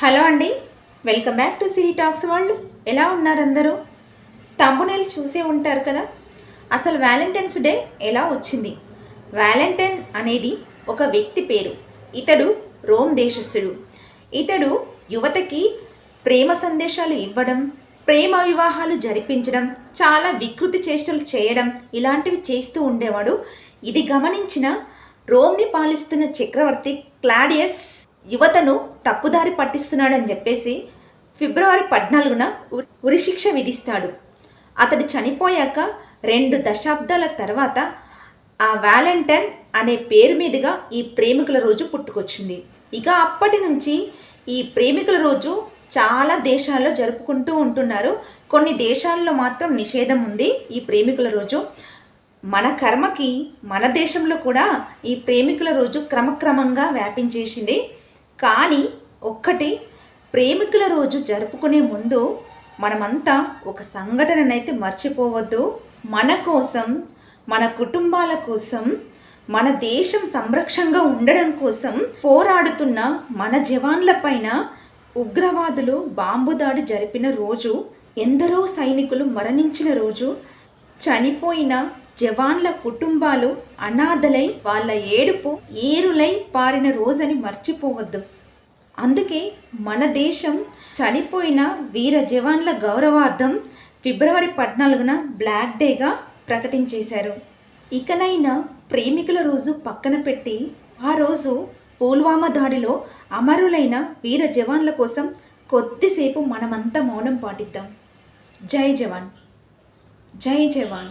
Hello అండి. Welcome back to Siri talks వాళ్ళు ఎలా ఉన్నారు అందరూ తమ్మునేలు చూసే ఉంటారు కదా? అసలు వ్యాలంటైన్స్ డే ఎలా వచ్చింది? వ్యాలంటైన్ అనేది ఒక వ్యక్తి పేరు. ఇతడు రోమ్ దేశస్థుడు. ఇతడు యువతకి ప్రేమ సందేశాలు ఇవ్వడం ప్రేమ వివాహాలు జరిపించడం చాలా వికృతి చేష్టలు చేయడం ఇలాంటివి చేస్తూ ఉండేవాడు. ఇది గమనించిన రోమ్ని పాలిస్తున్న చక్రవర్తి క్లాడియస్ యువతను తప్పుదారి పట్టిస్తున్నాడని చెప్పేసి ఫిబ్రవరి పద్నాలుగున ఉరిశిక్ష విధిస్తాడు. అతడు చనిపోయాక రెండు దశాబ్దాల తర్వాత ఆ వ్యాలంటైన్ అనే పేరు మీదుగా ఈ ప్రేమికుల రోజు పుట్టుకొచ్చింది. ఇక అప్పటి నుంచి ఈ ప్రేమికుల రోజు చాలా దేశాల్లో జరుపుకుంటూ ఉంటున్నారు. కొన్ని దేశాల్లో మాత్రం నిషేధం ఉంది ఈ ప్రేమికుల రోజు. మన కర్మకి మన దేశంలో కూడా ఈ ప్రేమికుల రోజు క్రమక్రమంగా వ్యాపించేసింది. కానీ ఒక్కటి ప్రేమికుల రోజు జరుపుకునే ముందు మనమంతా ఒక సంఘటననైతే మర్చిపోవద్దు. మన కోసం మన కుటుంబాల కోసం మన దేశం సంరక్షణగా ఉండడం కోసం పోరాడుతున్న మన జవాన్ల పైన ఉగ్రవాదులు బాంబు దాడి జరిపిన రోజు ఎందరో సైనికులు మరణించిన రోజు చనిపోయిన జవాన్ల కుటుంబాలు అనాథలై వాళ్ళ ఏడుపు ఏరులై పారిన రోజని మర్చిపోవద్దు. అందుకే మన దేశం చనిపోయిన వీర జవాన్ల గౌరవార్థం ఫిబ్రవరి పద్నాలుగున బ్లాక్ డేగా ప్రకటించేశారు. ఇకనైనా ప్రేమికుల రోజు పక్కన పెట్టి ఆ రోజు పుల్వామా దాడిలో అమరులైన వీర జవాన్ల కోసం కొద్దిసేపు మనమంతా మౌనం పాటిద్దాం. జై జవాన్. జై జవాన్